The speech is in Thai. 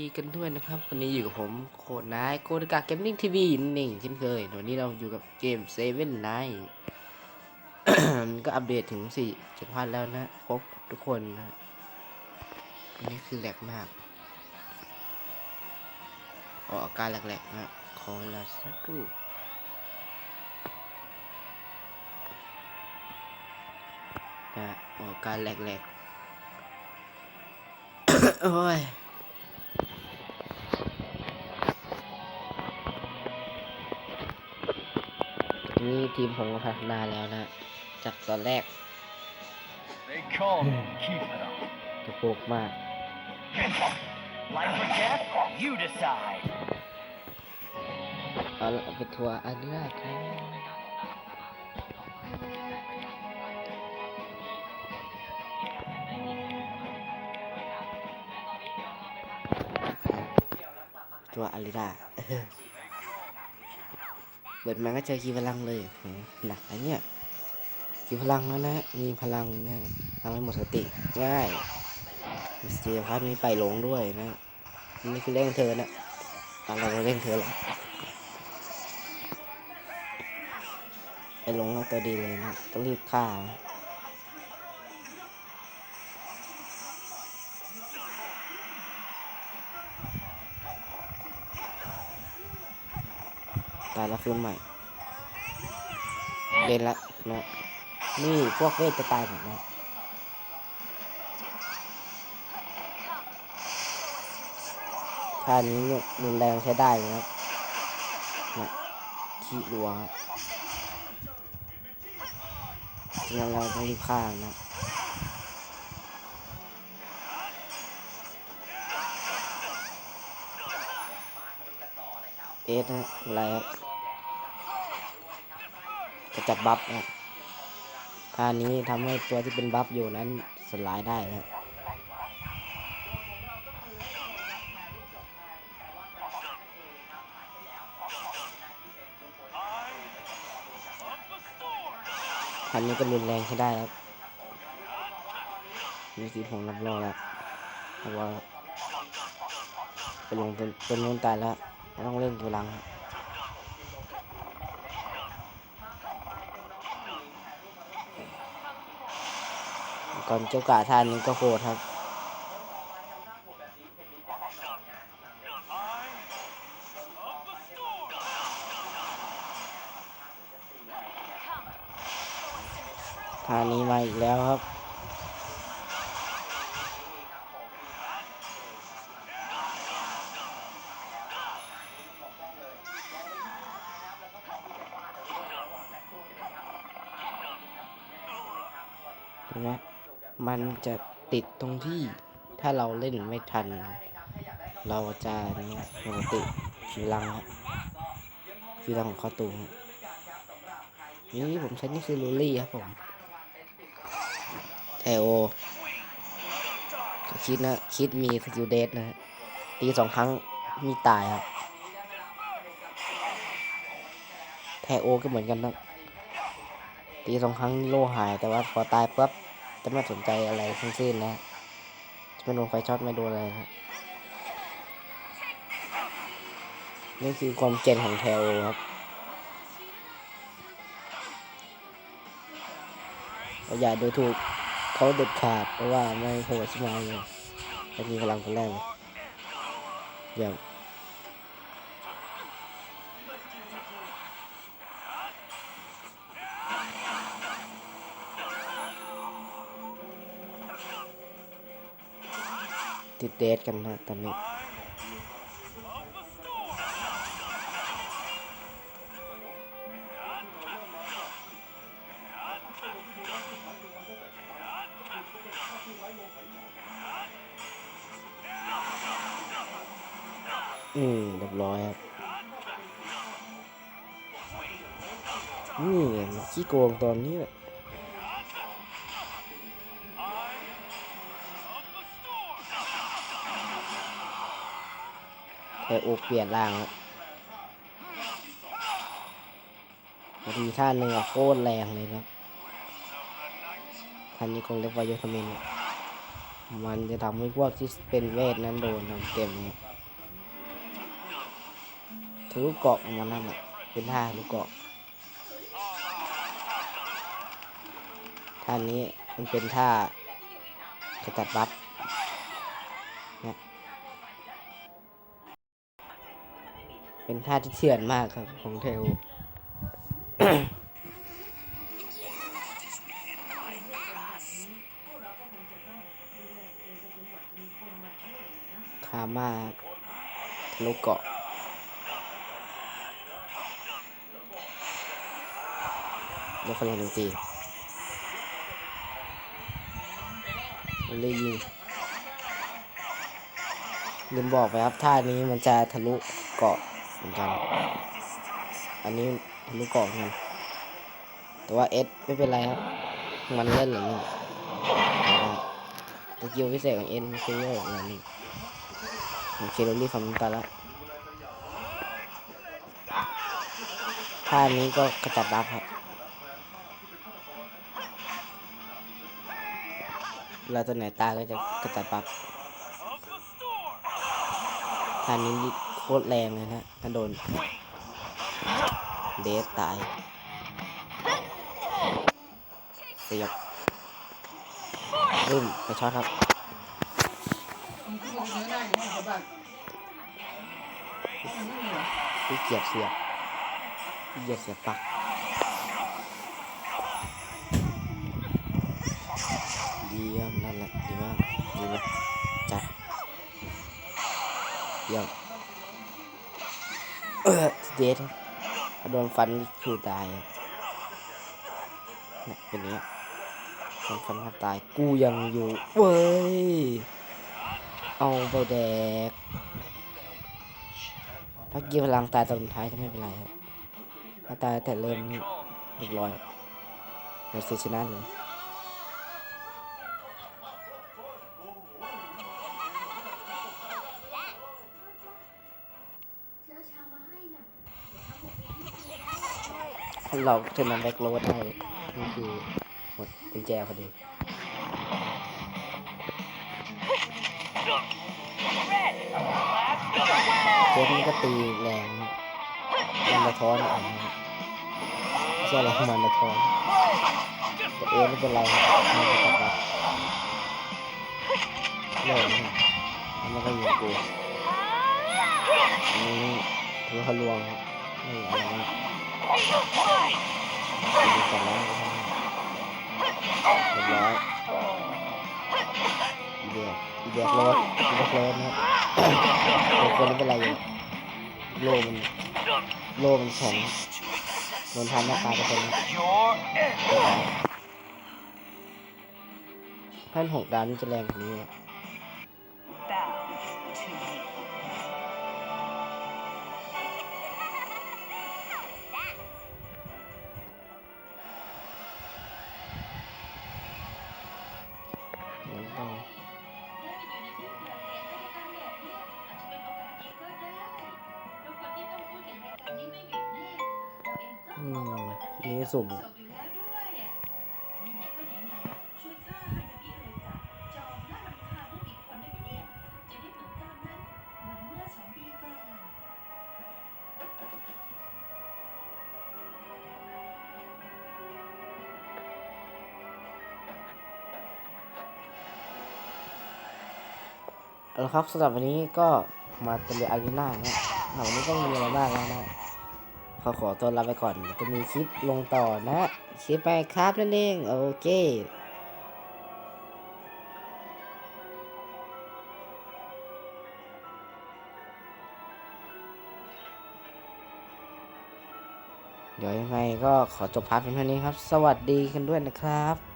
ดีกันด้วยนะครับ วันนี้อยู่กับผมโคดนายโคดกาเกมมิ่งทีวีนั่เองเช่นเคย วันนี้เราอยู่กับเกมเซเว่นไนก็อัปเดตถึงสี่จุดพันแล้วนะครบทุกคนนะอันนี้คือแหลกมากออกอาการแหลกๆนะขอเวลาสักครู่นะออกอาการแหลกๆโอ้ย นี่ทีมผมก็พัฒนาแล้วนะ จากตอนแรก They call me Kifara. กระโปกมาก Life or death, you decide. เอาละเอาไปทัวร์อันแรกครับตัวอาริดา เปิดมาก็เจอคีพลังเลยหนักนะเนี้ยคีพลังแล้วนะ มีพลังนะทำให้หมดสติง่ายเสียพัดมีไปหลงด้วยนะนี่คือเร่งเธอนะอะไรเร่งเธอแล้วไปลงแล้วตัวดีเลยนะต้องรีบฆ่านะ ตายแล้วฟื้นใหม่ เล่นละนะนี่พวกเวทจะตายหมดนะท่านี้เนี่ยรุนแรงใช้ได้เลยครับนะขี้รัวครับฉะนั้นเราต้องรีบฆ่านะ เอสนะอะไรครับจะจับบัฟนะท่านี้ทำให้ตัวที่เป็นบัฟอยู่นั้นสลายได้นะท่านี้ก็รุนแรงใช้ได้ครับนี่คือผมรับรองแล้วเพราะว่าไปลงเป็นเป็นนู้นตายแล้ว ต้องเล่นตัวหลังครับก่อนเจ้ากาท่านนี้ก็โคตรครับ นไหมมันจะติดตรงที่ถ้าเราเล่นไม่ทัน เราจะเนี่ยปกติคิวลังครับคิวลังของเข้าตูครับนี่ผมใช้นี่คือลูลี่ครับผมแทโอก็คิดนะ คิดมีสกิลเดสนะฮะตีสองครั้งมีตายครับแทโอก็เหมือนกันนะตีสองครั้งโลหายแต่ว่าพอตายปุ๊บ จะไม่สนใจอะไรทั้งสิ้นนะจะไม่โดนไฟช็อตไม่โดนอะไรนะนี่คือความเก่งของแทโอครับเราอย่าดูถูกเขาเด็ดขาดเพราะว่าไม่โหดใช่ไหมเลยแต่มีพลังคนแรกเลยเยี่ยม ติดเดทกันนะตอนนี้อืมเรียบร้อยครับ นี่มันขี้โกงตอนนี้แหละ แต่โอเปลี่ยนร่างแล้วบางทีท่าหนึ่งอะโคตรแรงเลยนะท่านนี้คงเรียกว่าโยธมินมันจะทำให้พวกที่เป็นเวทนั้นโดนเต็มเนี่ยทะลุเกาะมันนั่นแหละเป็นท่าทะลุเกาะท่านี้มันเป็นท่าขจัดบัฟ เป็นท่าที่เถื่อนมากครับของเทลคามาทะลุเกาะแล้วฝรั่งตรีมันเลยยิงลืมบอกไปครับท่านี้มันจะทะลุเกาะ มือนกัน อันนี้ทะลุกาะเหมือนกันแต่ว่าเอสไม่เป็นไรครับ มันเล่นหรือนี่ตะเกียวพิเศษของเอ็นคือเล่นหรือนี่ผมเคโรลี่ฟังตาละท่านี้ก็กระจัดบัฟครับเวลาตัวไหนตายก็จะกระจัดบัฟท่านี้ โคตรแรงเลยนะถ้าโดนเดสตายเสียบรุ่มไปช็อตครับพี่เกียบเสียบพี่เกียบเสียบปักดีครับนั่นแหละดีมากดีมากจัดเยี่ยม เออเดทโดนฟันนี่คือตายเนี่ยเป็นเนี้ยโดนฟันครับตายกูยังอยู่เว้ยเอาไปแดกถ้ากีพลังตายตอนท้ายจะไม่เป็นไรครับถ้าตายแต่เริ่มเรียบร้อยเราเสียชนะเลย เราถึงมันแบ็กโรดได้นี่คือหมดกุญแจพอดีเทปนี้ก็ตีแรงมันระท้อนอะใช่อะไรมันระท้อนแต่เอไม่เป็นไรครับมันจะกลับเลยนะมันก็ยิงกูนนี้ถือว่าลวงครับนี่อะไร นะยิงกันแล้วเรียบร้อยอีเดียอีเดียโรดอีเดียโรดนะครับเป็นคนไม่เป็นไรเลยโลมันโลมันแข็งโดนทำหน้าตาเป็นคนนะท่านหกดาวนี่จะแรงกว่านี้วะ อืมนี่สุ่มเอาละครับสำหรับวันนี้ก็มาเตะเลียอารีนาเนะเอาวันนี้ต้องมีอะไรบ้างแล้วนะ ขอขอตัวลาไปก่อน จะมีคลิปลงต่อนะคลิปไปครับนั่นเองโอเคเดี๋ยวยังไงก็ขอจบพาร์ทเพียงเท่านี้ครับ สวัสดีกันด้วยนะครับ